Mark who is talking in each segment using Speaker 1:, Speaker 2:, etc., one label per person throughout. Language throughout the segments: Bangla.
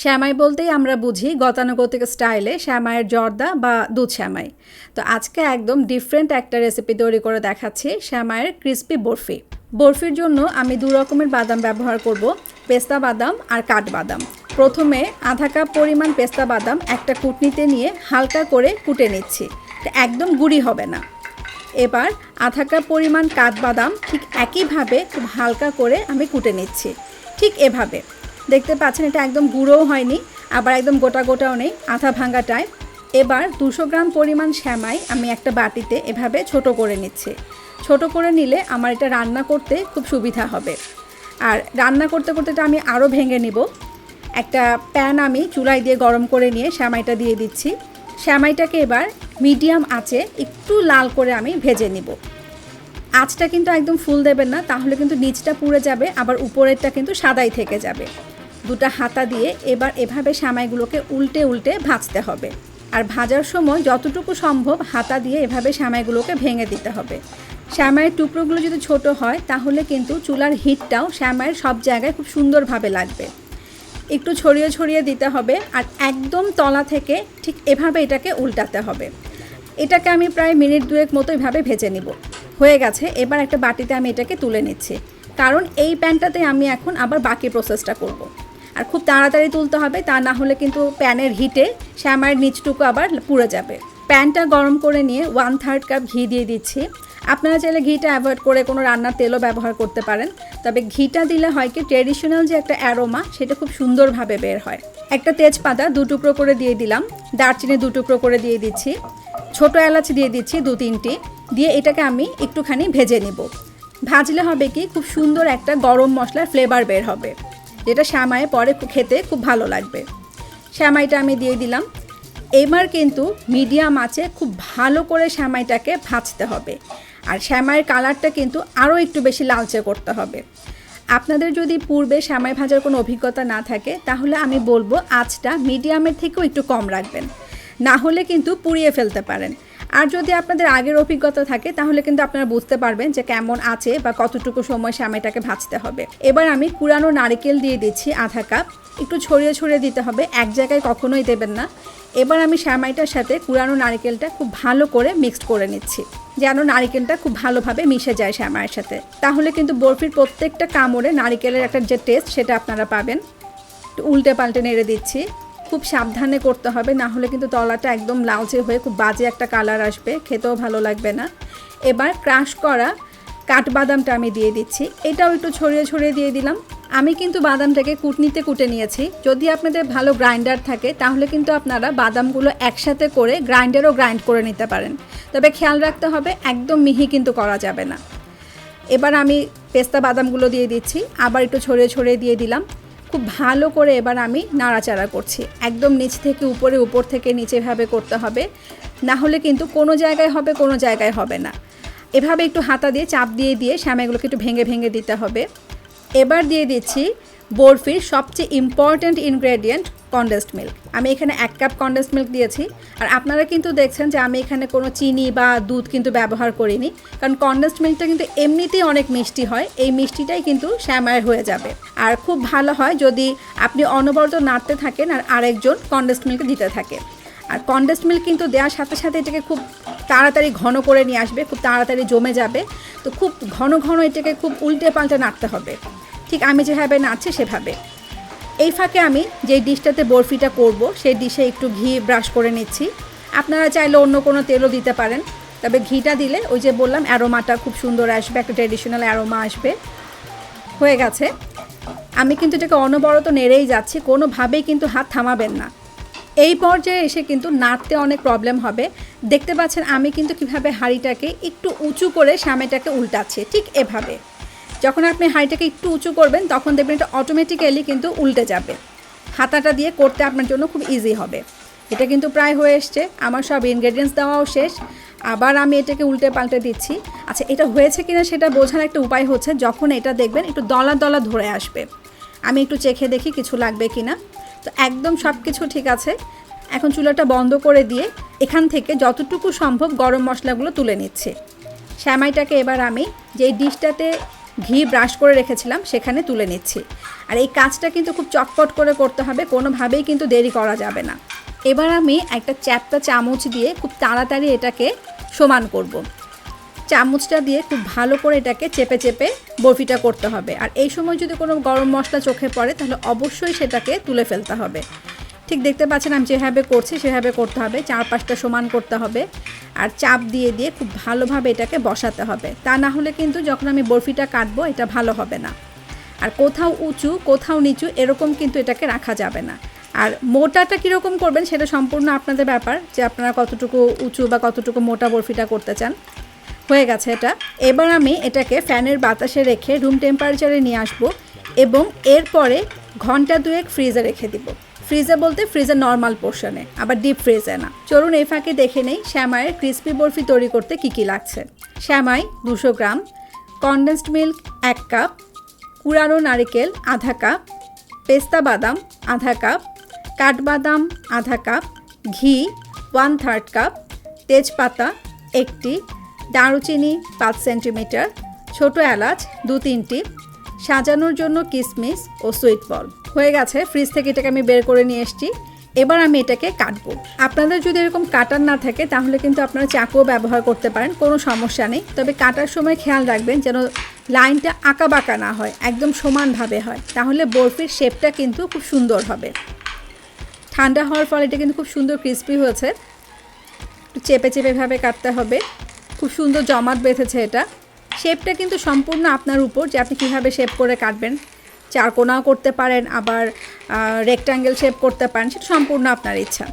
Speaker 1: শ্যামাই বলতেই আমরা বুঝি গতানুগতিক স্টাইলে শ্যামাইয়ের জর্দা বা দুধ শ্যামাই। তো আজকে একদম ডিফারেন্ট একটা রেসিপি তৈরি করে দেখাচ্ছি শ্যামাইয়ের ক্রিস্পি বরফি। বরফির জন্য আমি দু রকমের বাদাম ব্যবহার করব, পেস্তা বাদাম আর কাঠবাদাম প্রথমে আধা কাপ পরিমাণ পেস্তা বাদাম একটা কুটনিতে নিয়ে হালকা করে কুটে নিচ্ছি। একদম গুঁড়ি হবে না। এবার আধা কাপ পরিমাণ কাঠবাদাম ঠিক একইভাবে খুব হালকা করে আমি কুটে নিচ্ছি। ঠিক এভাবে। দেখতে পাচ্ছেন, এটা একদম গুঁড়োও হয়নি, আবার একদম গোটা গোটাও নেই আধা ভাঙ্গাটায় এবার দুশো গ্রাম পরিমাণ শ্যামাই আমি একটা বাটিতে এভাবে ছোট করে নিচ্ছি। ছোট করে নিলে আমার এটা রান্না করতে খুব সুবিধা হবে। আর রান্না করতে করতে এটা আমি আরও ভেঙে নিব। একটা প্যান আমি চুলায় দিয়ে গরম করে নিয়ে শ্যামাইটা দিয়ে দিচ্ছি। শ্যামাইটাকে এবার মিডিয়াম আঁচে একটু লাল করে আমি ভেজে নিব। আঁচটা কিন্তু একদম ফুল দেবেন না, তাহলে কিন্তু নিচটা পুড়ে যাবে, আবার উপরেরটা কিন্তু সাদাই থেকে যাবে। দুটা হাতা দিয়ে এবার এভাবে সামাইগুলোকে উল্টে উল্টে ভাজতে হবে। আর ভাজার সময় যতটুকু সম্ভব হাতা দিয়ে এভাবে সামাইগুলোকে ভেঙে দিতে হবে। শ্যামাইয়ের টুকরোগুলো যদি ছোট হয়, তাহলে কিন্তু চুলার হিটটাও শ্যামাইয়ের সব জায়গায় খুব সুন্দরভাবে লাগবে। একটু ছড়িয়ে ছড়িয়ে দিতে হবে আর একদম তলা থেকে ঠিক এভাবে এটাকে উল্টাতে হবে। এটাকে আমি প্রায় মিনিট দুয়েক মতো এভাবে ভেজে নিব। হয়ে গেছে, এবার একটা বাটিতে আমি এটাকে তুলে নিচ্ছি। কারণ এই প্যানটাতে আমি এখন আবার বাকি প্রসেসটা করব। আর খুব তাড়াতাড়ি তুলতে হবে, তা না হলে কিন্তু প্যানের হিটে শ্যামার নিচটুকু আবার পুড়ে যাবে। প্যানটা গরম করে নিয়ে ওয়ান থার্ড কাপ ঘি দিয়ে দিচ্ছি। আপনারা চাইলে ঘিটা অ্যাভয়েড করে কোনো রান্নার তেলও ব্যবহার করতে পারেন, তবে ঘিটা দিলে হয় কি ট্রেডিশনাল যে একটা অ্যারোমা সেটা খুব সুন্দরভাবে বের হয়। একটা তেজপাতা দু টুকরো করে দিয়ে দিলাম, দারচিনি দু টুকরো করে দিয়ে দিচ্ছি। ছোট এলাচ দিয়ে দিচ্ছি দু তিনটি, দিয়ে এটাকে আমি একটুখানি ভেজে নিব। ভাজলে হবে কি, খুব সুন্দর একটা গরম মশলার ফ্লেভার বের হবে। যেটা শ্যামায়ে পরে খেতে খুব ভালো লাগবে। শ্যামাইটা আমি দিয়ে দিলাম। এবার কিন্তু মিডিয়াম আছে, খুব ভালো করে শ্যামাইটাকে ভাজতে হবে। আর শ্যামাইয়ের কালারটা কিন্তু আরও একটু বেশি লালচে করতে হবে। আপনাদের যদি পূর্বে শ্যামাই ভাজার কোনো অভিজ্ঞতা না থাকে, তাহলে আমি বলব আঁচটা মিডিয়ামের থেকেও একটু কম রাখবেন। না হলে কিন্তু পুড়িয়ে ফেলতে পারেন। আর যদি আপনাদের আগের অভিজ্ঞতা থাকে, তাহলে কিন্তু আপনারা বুঝতে পারবেন যে কেমন আছে বা কতটুকু সময় শ্যামাইটাকে ভাজতে হবে। এবার আমি কুড়ানো নারিকেল দিয়ে দিচ্ছি আধা কাপ। একটু ছড়িয়ে ছড়িয়ে দিতে হবে, এক জায়গায় কখনোই দেবেন না। এবার আমি শ্যামাইটার সাথে কুড়ানো নারিকেলটা খুব ভালো করে মিক্সড করে নিচ্ছি, যেন নারিকেলটা খুব ভালোভাবে মিশে যায় শ্যামাইয়ের সাথে। তাহলে কিন্তু বরফির প্রত্যেকটা কামড়ে নারিকেলের একটা যে টেস্ট সেটা আপনারা পাবেন। উল্টে পাল্টে নেড়ে দিচ্ছি। খুব সাবধানে করতে হবে, না হলে কিন্তু তলাটা একদম লাউচে হয়ে খুব বাজে একটা কালার আসবে, খেতেও ভালো লাগবে না। এবার ক্রাশ করা কাঠবাদামটা আমি দিয়ে দিচ্ছি, এটাও একটু ছড়িয়ে ছড়িয়ে দিয়ে দিলাম। আমি কিন্তু বাদামটাকে কুটনিতে কুটে নিয়েছি, যদি আপনাদের ভালো গ্রাইন্ডার থাকে, তাহলে কিন্তু আপনারা বাদামগুলো একসাথে করে গ্রাইন্ডারও গ্রাইন্ড করে নিতে পারেন। তবে খেয়াল রাখতে হবে, একদম মিহি কিন্তু করা যাবে না। এবার আমি পেস্তা বাদামগুলো দিয়ে দিচ্ছি, আবার একটু ছড়িয়ে ছড়িয়ে দিয়ে দিলাম। খুব ভালো করে এবার আমি নাড়াচাড়া করছি। একদম নিচ থেকে উপরে, উপর থেকে নিচেভাবে করতে হবে। না হলে কিন্তু কোনো জায়গায় হবে, কোনো জায়গায় হবে না। এভাবে একটু হাতা দিয়ে, চাপ দিয়ে দিয়ে শ্যামাগুলোকে একটু ভেঙে ভেঙে দিতে হবে। এবার দিয়ে দিচ্ছি বরফির সবচেয়ে ইম্পর্ট্যান্ট ইনগ্রেডিয়েন্ট কন্ডেন্সড মিল্ক আমি এখানে এক কাপ কন্ডেন্সড মিল্ক দিয়েছি। আর আপনারা কিন্তু দেখছেন যে আমি এখানে কোনো চিনি বা দুধ কিন্তু ব্যবহার করিনি। কারণ কন্ডেন্সড মিল্কটা কিন্তু এমনিতেই অনেক মিষ্টি হয়। এই মিষ্টিটাই কিন্তু শ্যামায়ের হয়ে যাবে। আর খুব ভালো হয় যদি আপনি অনবরত নাড়তে থাকেন আর আরেকজন কন্ডেন্সড মিল্ক দিতে থাকে। আর কন্ডেন্সড মিল্ক কিন্তু দেওয়ার সাথে সাথে এটাকে খুব তাড়াতাড়ি ঘন করে নিয়ে আসবে, খুব তাড়াতাড়ি জমে যাবে। তো খুব ঘন ঘন এটাকে খুব উল্টে পাল্টে নাড়তে হবে। ঠিক আমি যেভাবে নাড়ছি সেভাবে। এই ফাঁকে আমি যে ডিশটাতে বরফিটা করব, সেই ডিশে একটু ঘি ব্রাশ করে নিচ্ছি। আপনারা চাইলে অন্য কোনো তেলও দিতে পারেন, তবে ঘিটা দিলে ওই যে বললাম, অ্যারোমাটা খুব সুন্দর আসবে, একটা ট্রেডিশনাল অ্যারোমা আসবে। হয়ে গেছে। আমি কিন্তু এটাকে অনবরত নেড়েই যাচ্ছি, কোনোভাবেই কিন্তু হাত থামাবেন না। এই পর্যায়ে এসে কিন্তু নাড়তে অনেক প্রবলেম হবে। দেখতে পাচ্ছেন, আমি কিন্তু কীভাবে হাঁড়িটাকে একটু উঁচু করে সামেটাকে উল্টাচ্ছি, ঠিক এভাবে। যখন আপনি হাঁড়িটাকে একটু উঁচু করবেন, তখন দেখবেন এটা অটোমেটিক্যালি কিন্তু উল্টে যাবে। হাতাটা দিয়ে করতে আপনার জন্য খুব ইজি হবে। এটা কিন্তু প্রায় হয়ে এসছে। আমার সব ইনগ্রেডিয়েন্টস দেওয়াও শেষ। আবার আমি এটাকে উল্টে পাল্টে দিচ্ছি। আচ্ছা এটা হয়েছে কিনা সেটা বোঝার একটা উপায় হচ্ছে, যখন এটা দেখবেন একটু দলা দলা ধরে আসবে। আমি একটু চেখে দেখি কিছু লাগবে কি না তো একদম সব কিছু ঠিক আছে। এখন চুলাটা বন্ধ করে দিয়ে এখান থেকে যতটুকু সম্ভব গরম মশলাগুলো তুলে নিচ্ছে। শ্যামাইটাকে এবার আমি যেই ডিশটাতে ঘি ব্রাশ করে রেখেছিলাম, সেখানে তুলে নিচ্ছি। আর এই কাজটা কিন্তু খুব চটপট করে করতে হবে, কোনোভাবেই কিন্তু দেরি করা যাবে না। এবার আমি একটা চ্যাপটা চামচ দিয়ে খুব তাড়াতাড়ি এটাকে সমান করব। চামচটা দিয়ে খুব ভালো করে এটাকে চেপে চেপে বরফিটা করতে হবে। আর এই সময় যদি কোনো গরম মশলা চোখে পড়ে, তাহলে অবশ্যই সেটাকে তুলে ফেলতে হবে। ঠিক দেখতে পাচ্ছেন আমি যেভাবে করছি, সেভাবে করতে হবে। চারপাশটা সমান করতে হবে আর চাপ দিয়ে দিয়ে খুব ভালোভাবে এটাকে বসাতে হবে। তা না হলে কিন্তু যখন আমি বরফিটা কাটবো, এটা ভালো হবে না। আর কোথাও উঁচু, কোথাও নিচু, এরকম কিন্তু এটাকে রাখা যাবে না। আর মোটাটা কীরকম করবেন সেটা সম্পূর্ণ আপনাদের ব্যাপার যে আপনারা কতটুকু উঁচু বা কতটুকু মোটা বরফিটা করতে চান। হয়ে গেছে এটা। এবার আমি এটাকে ফ্যানের বাতাসে রেখে রুম টেম্পারেচারে নিয়ে আসব এবং এরপরে ঘণ্টা দুয়েক ফ্রিজে রেখে দিব। ফ্রিজে বলতে ফ্রিজের নর্মাল পোর্শনে আবার ডিপ ফ্রিজে না। চলুন এই ফাঁকে দেখে নেই শ্যামাইয়ের ক্রিসপি বরফি তৈরি করতে কী কী লাগছে। শ্যামাই দুশো গ্রাম কনডেন্সড মিল্ক এক কাপ কুড়ানো নারিকেল আধা কাপ পেস্তা বাদাম আধা কাপ কাঠবাদাম আধা কাপ ঘি ওয়ান থার্ড কাপ তেজপাতা একটি, দারুচিনি পাঁচ সেন্টিমিটার ছোট এলাচ দু তিনটি সাজানোর জন্য কিসমিস ও সুইট বল হয়ে গেছে, ফ্রিজ থেকে এটাকে আমি বের করে নিয়ে এসেছি। এবার আমি এটাকে কাটবো। আপনাদের যদি এরকম কাটার না থাকে, তাহলে কিন্তু আপনারা চাকুও ব্যবহার করতে পারেন, কোনো সমস্যা নেই। তবে কাটার সময় খেয়াল রাখবেন যেন লাইনটা আঁকা বাঁকা না হয়, একদম সমানভাবে হয়। তাহলে বরফির শেপটা কিন্তু খুব সুন্দর হবে। ঠান্ডা হওয়ার ফলে এটা কিন্তু খুব সুন্দর ক্রিস্পি হয়েছে। চেপে চেপেভাবে কাটতে হবে। খুব সুন্দর জমাট বেঁধেছে এটা। শেপটা কিন্তু সম্পূর্ণ আপনার উপর, যে আপনি কীভাবে শেপ করে কাটবেন। চারকোনাও করতে পারেন, আবার রেক্ট্যাঙ্গেল শেপ করতে পারেন, সেটা সম্পূর্ণ আপনার ইচ্ছা।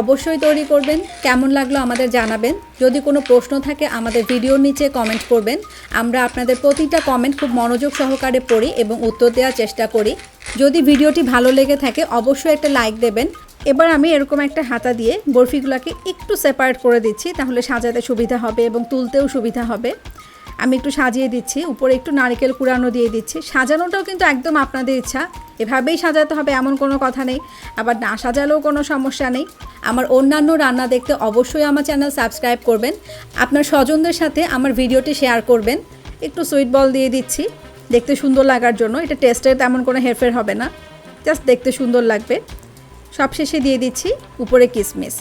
Speaker 1: অবশ্যই তৈরি করবেন, কেমন লাগল আমাদের জানাবেন। যদি কোনো প্রশ্ন থাকে, আমাদের ভিডিওর নিচে কমেন্ট করবেন। আমরা আপনাদের প্রতিটা কমেন্ট খুব মনোযোগ সহকারে পড়ি এবং উত্তর দেওয়ার চেষ্টা করি। যদি ভিডিওটি ভালো লেগে থাকে, অবশ্যই একটা লাইক দেবেন। এবার আমি এরকম একটা হাতা দিয়ে বরফিগুলোকে একটু সেপারেট করে দিচ্ছি, তাহলে সাজাতে সুবিধা হবে এবং তুলতেও সুবিধা হবে। আমি একটু সাজিয়ে দিচ্ছি, উপরে একটু নারকেল কুড়ানো দিয়ে দিচ্ছি। সাজানোটাও কিন্তু একদম আপনাদের ইচ্ছা। এভাবেই সাজাতে হবে, এমন কোনো কথা নেই। আবার না সাজালেও কোনো সমস্যা নেই। আমার অন্যান্য রান্না দেখতে অবশ্যই আমার চ্যানেল সাবস্ক্রাইব করবেন। আপনার স্বজনদের সাথে আমার ভিডিওটি শেয়ার করবেন। একটু সুইট বল দিয়ে দিচ্ছি, দেখতে সুন্দর লাগার জন্য। এটা টেস্টের তেমন কোনো হেরফের হবে না। জাস্ট দেখতে সুন্দর লাগবে। সবশেষে দিয়ে দিচ্ছি উপরে কিশমিশ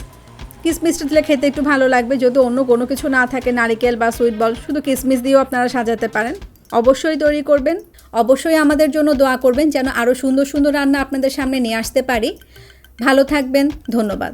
Speaker 1: কিশমিশটা দিলে খেতে একটু ভালো লাগবে। যদি অন্য কোনো কিছু না থাকে, নারিকেল বা সুইট বল শুধু কিসমিস দিয়েও আপনারা সাজাতে পারেন। অবশ্যই তৈরি করবেন। অবশ্যই আমাদের জন্য দোয়া করবেন, যেন আরও সুন্দর সুন্দর রান্না আপনাদের সামনে নিয়ে আসতে পারি। ভালো থাকবেন, ধন্যবাদ।